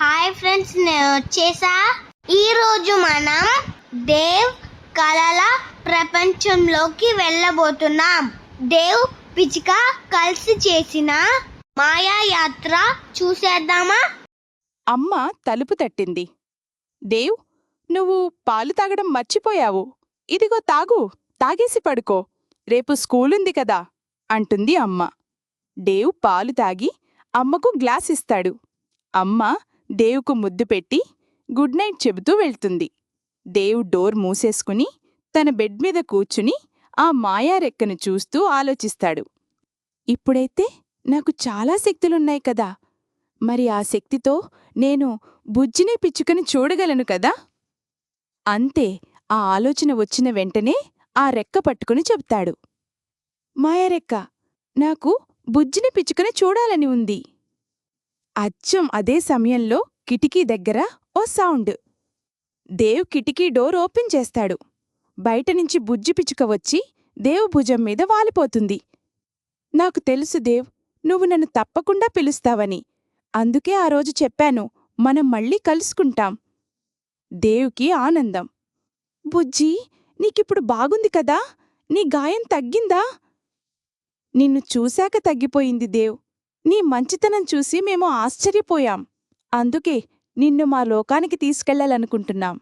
Hi friends నేను వచ్చేసా. ఈరోజు మనం దేవ్ కళల ప్రపంచంలోకి వెళ్ళబోతున్నాం. దేవ్ పిచిక కలిసి చేసిన మాయాయాత్ర చూసేద్దామా? అమ్మ తలుపు తట్టింది. దేవ్ నువ్వు పాలు తాగడం మర్చిపోయావు. ఇదిగో తాగు తాగేసి పడుకో. రేపు స్కూలుంది కదా అంటుంది అమ్మ. డేవ్ పాలు తాగి అమ్మకు గ్లాస్ ఇస్తాడు. అమ్మ దేవుకు ముద్దు పెట్టి గుడ్ నైట్ చెబుతూ వెళ్తుంది. దేవ్ డోర్ మూసేసుకుని తన బెడ్ మీద కూర్చుని ఆ మాయా రెక్కను చూస్తూ ఆలోచిస్తాడు. ఇప్పుడైతే నాకు చాలా శక్తులున్నాయి కదా. మరి ఆ శక్తితో నేను బుజ్జిని పిచ్చుకని చూడగలను కదా? అంతే ఆ ఆలోచన వచ్చిన వెంటనే ఆ రెక్క పట్టుకుని చెప్తాడు మాయారెక్క నాకు బుజ్జిని పిచ్చుకని చూడాలని ఉంది. అచ్చం అదే సమయంలో కిటికీ దగ్గర ఓ సౌండ్. దేవ్ కిటికీ డోర్ ఓపెన్ చేస్తాడు. బయటనుంచి బుజ్జి పిచ్చుక వచ్చి దేవ్ భుజం మీద వాలిపోతుంది. నాకు తెలుసు దేవ్ నువ్వు నన్ను తప్పకుండా పిలుస్తావని. అందుకే ఆ రోజు చెప్పాను మనం మళ్ళీ కలుసుకుంటాం. దేవుకి ఆనందం. బుజ్జి నీకిప్పుడు బాగుంది కదా? నీ గాయం తగ్గిందా? నిన్ను చూశాక తగ్గిపోయింది దేవ్. నీ మంచితనం చూసి మేము ఆశ్చర్యపోయాం. అందుకే నిన్ను మా లోకానికి తీసుకెళ్ళాలనుకుంటున్నాం.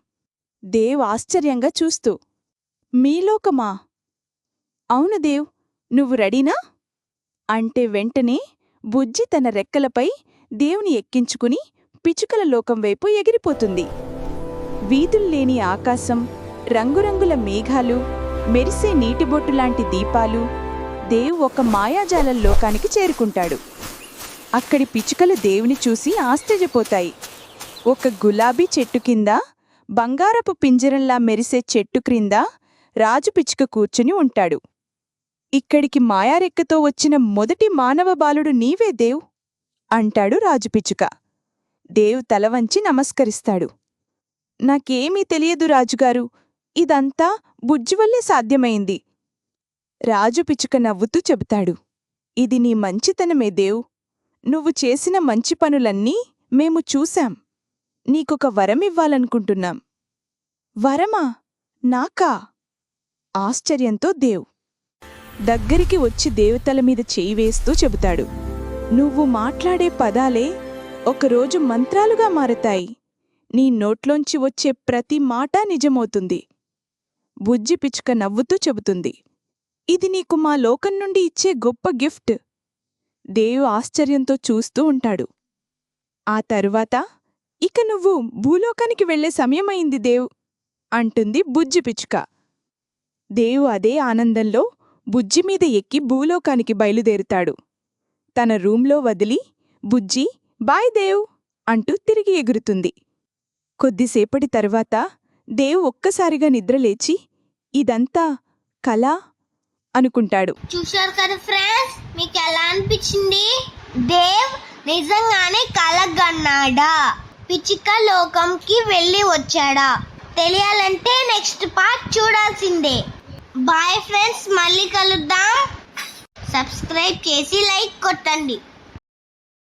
దేవ్ ఆశ్చర్యంగా చూస్తూ మీ లోకమా? అవును దేవ్ నువ్వు రెడీనా? అంటే వెంటనే బుజ్జి తన రెక్కలపై దేవుని ఎక్కించుకుని పిచుకల లోకం వైపు ఎగిరిపోతుంది. వీధుల్లేని ఆకాశం రంగురంగుల మేఘాలు మెరిసే నీటిబొట్టులాంటి దీపాలు దేవ్ ఒక మాయాజాల లోకానికి చేరుకుంటాడు. అక్కడి పిచుకలు దేవుని చూసి ఆశ్చర్యపోతాయి. ఒక గులాబీ చెట్టు కింద బంగారపు పింజరంలా మెరిసే చెట్టు క్రింద రాజు పిచుక కూర్చుని ఉంటాడు. ఇక్కడికి మాయారెక్కతో వచ్చిన మొదటి మానవ బాలుడు నీవే దేవ్? అంటాడు రాజు పిచ్చుక. దేవ్ తల వంచి నమస్కరిస్తాడు. నాకేమీ తెలియదు రాజుగారు. ఇదంతా బుజ్జివల్లే సాధ్యమైంది. రాజు పిచ్చుక నవ్వుతూ చెబుతాడు. ఇది నీ మంచితనమే దేవ్. నువ్వు చేసిన మంచి పనులన్నీ మేము చూశాం. నీకొక వరమివ్వాలనుకుంటున్నాం వరమా? నాకా? ఆశ్చర్యంతో దేవ్. దగ్గరికి వచ్చి దేవతల మీద చేయి వేస్తూ చెబుతాడు. నువ్వు మాట్లాడే పదాలే ఒకరోజు మంత్రాలుగా మారతాయి. నీ నోట్లోంచి వచ్చే ప్రతి మాట నిజమవుతుంది. బుజ్జి పిచ్చుక నవ్వుతూ చెబుతుంది. ఇది నీకు మా లోకం నుండి ఇచ్చే గొప్ప గిఫ్ట్. దేవు ఆశ్చర్యంతో చూస్తూ ఉంటాడు. ఆ తరువాత ఇక నువ్వు భూలోకానికి వెళ్ళే సమయమైంది దేవ్ అంటుంది బుజ్జి పిచ్చుక. దేవు అదే ఆనందంలో బుజ్జి మీద ఎక్కి భూలోకానికి బయలుదేరుతాడు. తన రూంలో వదిలి బుజ్జి బాయ్ దేవ్ అంటూ తిరిగి ఎగురుతుంది. కొద్దిసేపటి తరువాత దేవ్ ఒక్కసారిగా నిద్రలేచి ఇదంతా కలా అనుకుంటాడు. చూశారు కదా ఫ్రెండ్స్ మీకు ఎలా అనిపించింది? దేవ్ నిజంగానే కలగన్నాడా? పిచ్చిక లోకంకి వెళ్ళి వచ్చాడా? తెలియాలంటే నెక్స్ట్ పార్ట్ చూడాల్సిందే. బాయ్ ఫ్రెండ్స్ మళ్ళీ కలుద్దాం. సబ్స్క్రైబ్ చేసి లైక్ కొట్టండి.